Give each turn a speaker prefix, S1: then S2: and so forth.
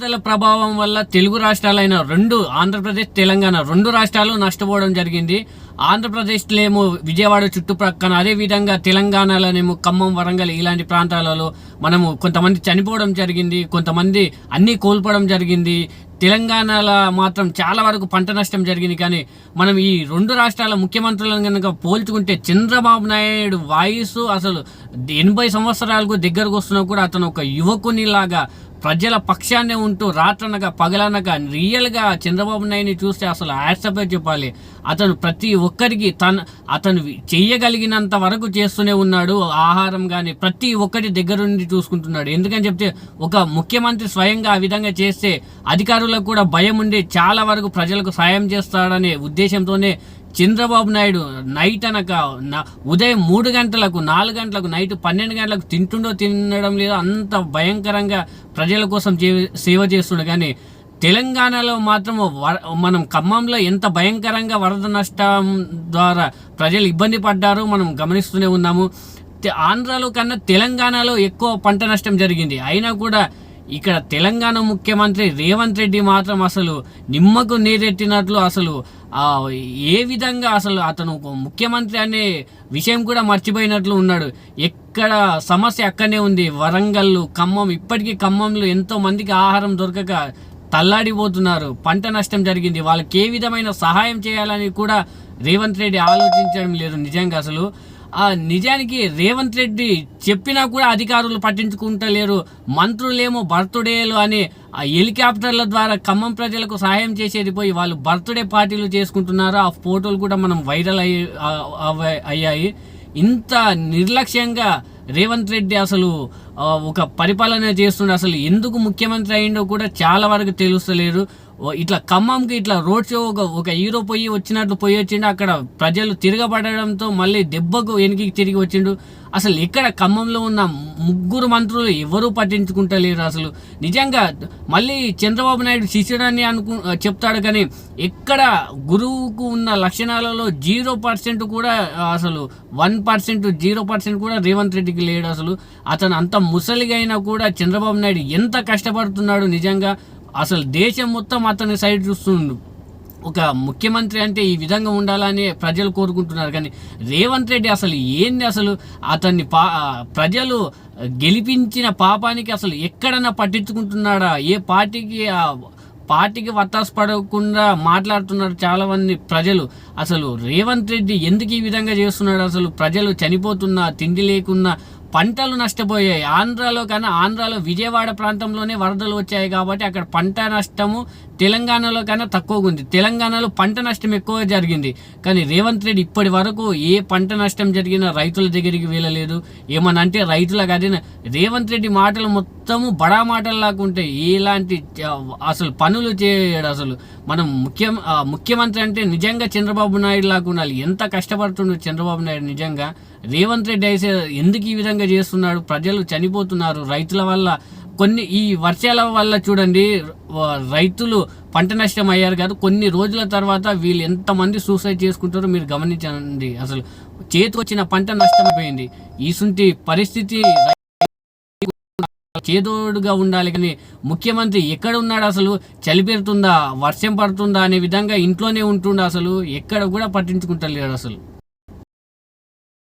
S1: వరదల ప్రభావం వల్ల తెలుగు రాష్ట్రాలైన రెండు ఆంధ్రప్రదేశ్ తెలంగాణ రెండు రాష్ట్రాలు నష్టపోవడం జరిగింది. ఆంధ్రప్రదేశ్లో ఏమో విజయవాడ చుట్టుప్రక్కన అదే విధంగా తెలంగాణలోనేమో ఖమ్మం వరంగల్ ఇలాంటి ప్రాంతాలలో మనము కొంతమంది చనిపోవడం జరిగింది కొంతమంది అన్నీ కోల్పోవడం జరిగింది. తెలంగాణలో మాత్రం చాలా వరకు పంట నష్టం జరిగింది. కానీ మనం ఈ రెండు రాష్ట్రాల ముఖ్యమంత్రులను కనుక పోల్చుకుంటే చంద్రబాబు నాయుడు వాయిస్ అసలు ఎనభై సంవత్సరాలకు దగ్గరకు వస్తున్నా కూడా అతను ఒక యువకునిలాగా ప్రజల పక్షాన్నే ఉంటూ రాత్రనగా పగలనగా రియల్గా చంద్రబాబు నాయుడిని చూస్తే అసలు యాక్సెప్ట్ చెప్పాలి. అతను ప్రతి ఒక్కరికి తన అతను చేయగలిగినంత వరకు చేస్తూనే ఉన్నాడు. ఆహారం కానీ ప్రతి ఒక్కటి దగ్గరుండి చూసుకుంటున్నాడు. ఎందుకని చెప్తే ఒక ముఖ్యమంత్రి స్వయంగా ఆ విధంగా చేస్తే అధికారులకు కూడా భయం ఉండి చాలా వరకు ప్రజలకు సాయం చేస్తాడనే ఉద్దేశంతోనే చంద్రబాబు నాయుడు నైట్ అనక ఉదయం మూడు గంటలకు నాలుగు గంటలకు నైట్ పన్నెండు గంటలకు తింటుండో తినడం లేదో అంత భయంకరంగా ప్రజల కోసం చే- సేవ చేస్తుండే. కానీ తెలంగాణలో మాత్రం వ- మనం ఖమ్మంలో ఎంత భయంకరంగా వరద నష్టం ద్వారా ప్రజలు ఇబ్బంది పడ్డారో మనం గమనిస్తూనే ఉన్నాము. ఆంధ్రాలో కన్నా తెలంగాణలో ఎక్కువ పంట నష్టం జరిగింది. అయినా కూడా ఇక్కడ తెలంగాణ ముఖ్యమంత్రి రేవంత్ రెడ్డి మాత్రం అసలు నిమ్మకు నీరెట్టినట్లు అసలు ఏ విధంగా అసలు అతను ముఖ్యమంత్రి అనే విషయం కూడా మర్చిపోయినట్లు ఉన్నాడు. ఎక్కడ సమస్య అక్కడనే ఉంది. వరంగల్ ఖమ్మం ఇప్పటికీ ఖమ్మంలో ఎంతో మందికి ఆహారం దొరకక తల్లాడిపోతున్నారు. పంట నష్టం జరిగింది. వాళ్ళకి ఏ విధమైన సహాయం చేయాలని కూడా రేవంత్ రెడ్డి ఆలోచించడం లేదు నిజంగా అసలు. నిజానికి రేవంత్ రెడ్డి చెప్పినా కూడా అధికారులు పట్టించుకుంటలేరు. మంత్రులేమో బర్త్డేలు అని ఆ హెలికాప్టర్ల ద్వారా ఖమ్మం ప్రజలకు సహాయం చేసేది పోయి వాళ్ళు బర్త్డే పార్టీలు చేసుకుంటున్నారు. ఆ ఫోటోలు కూడా మనం వైరల్ అయ్యి అయ్యాయి. ఇంత నిర్లక్ష్యంగా రేవంత్ రెడ్డి అసలు ఒక పరిపాలన చేస్తుండే. అసలు ఎందుకు ముఖ్యమంత్రి అయిండో కూడా చాలా వరకు తెలుస్తలేరు ఇట్లా ఖమ్మంకి ఇట్లా రోడ్ షో ఒక ఒక హీరో పోయి వచ్చినట్లు పోయి వచ్చిండు. అక్కడ ప్రజలు తిరగబడడంతో మళ్ళీ దెబ్బకు వెనక్కి తిరిగి వచ్చిండు. అసలు ఇక్కడ ఖమ్మంలో ఉన్న ముగ్గురు మంత్రులు ఎవరూ పట్టించుకుంటలేరు అసలు. నిజంగా మళ్ళీ చంద్రబాబు నాయుడు శిష్యుడని అనుకు చెప్తాడు కానీ ఎక్కడ గురువుకు ఉన్న లక్షణాలలో జీరో పర్సెంట్ కూడా అసలు వన్ పర్సెంట్ జీరో పర్సెంట్ కూడా రేవంత్ రెడ్డికి లేడు అసలు. అతను అంత ముసలిగైనా కూడా చంద్రబాబు నాయుడు ఎంత కష్టపడుతున్నాడు నిజంగా అసలు దేశం మొత్తం అతని సైడ్ చూస్తుండు. ఒక ముఖ్యమంత్రి అంటే ఈ విధంగా ఉండాలని ప్రజలు కోరుకుంటున్నారు. కానీ రేవంత్ రెడ్డి అసలు ఏంది అసలు అతన్ని పా ప్రజలు గెలిపించిన పాపానికి అసలు ఎక్కడన్నా పట్టించుకుంటున్నాడా? ఏ పార్టీకి ఆ పార్టీకి వత్తాసు పడకుండా మాట్లాడుతున్నారు చాలా మంది ప్రజలు. అసలు రేవంత్ రెడ్డి ఎందుకు ఈ విధంగా చేస్తున్నాడు? అసలు ప్రజలు చనిపోతున్నా తిండి లేకున్నా పంటలు నష్టపోయాయి. ఆంధ్రాలో కన్నా ఆంధ్రాలో విజయవాడ ప్రాంతంలోనే వరదలు వచ్చాయి కాబట్టి అక్కడ పంట నష్టము తెలంగాణలో కన్నా తక్కువగా ఉంది. తెలంగాణలో పంట నష్టం ఎక్కువ జరిగింది. కానీ రేవంత్ రెడ్డి ఇప్పటి వరకు ఏ పంట నష్టం జరిగినా రైతుల దగ్గరికి వెళ్ళలేదు. ఏమన్నా అంటే రైతుల అదే రేవంత్ రెడ్డి మాటలు మొత్తము బడా మాటల్లాగా ఉంటాయి. ఎలాంటి అసలు పనులు చేయడు అసలు. మనం ముఖ్యం ముఖ్యమంత్రి అంటే నిజంగా చంద్రబాబు నాయుడు లాగా ఉండాలి. ఎంత కష్టపడుతుండో చంద్రబాబు నాయుడు నిజంగా. రేవంత్ రెడ్డి అయితే ఎందుకు ఈ విధంగా చేస్తున్నాడు? ప్రజలు చనిపోతున్నారు. రైతుల వల్ల కొన్ని ఈ వర్షాల వల్ల చూడండి రైతులు పంట నష్టం అయ్యారు కాదు కొన్ని రోజుల తర్వాత వీళ్ళు ఎంతమంది సూసైడ్ చేసుకుంటారో మీరు గమనించండి. అసలు చేతికొచ్చిన పంట నష్టమైపోయింది ఈసుంటి పరిస్థితి చేదోడుగా ఉండాలి కానీ ముఖ్యమంత్రి ఎక్కడ ఉన్నాడు అసలు? చలి పెడుతుందా? వర్షం పడుతుందా? అనే విధంగా ఇంట్లోనే ఉంటుండే అసలు? ఎక్కడ కూడా పట్టించుకుంటలేడు అసలు.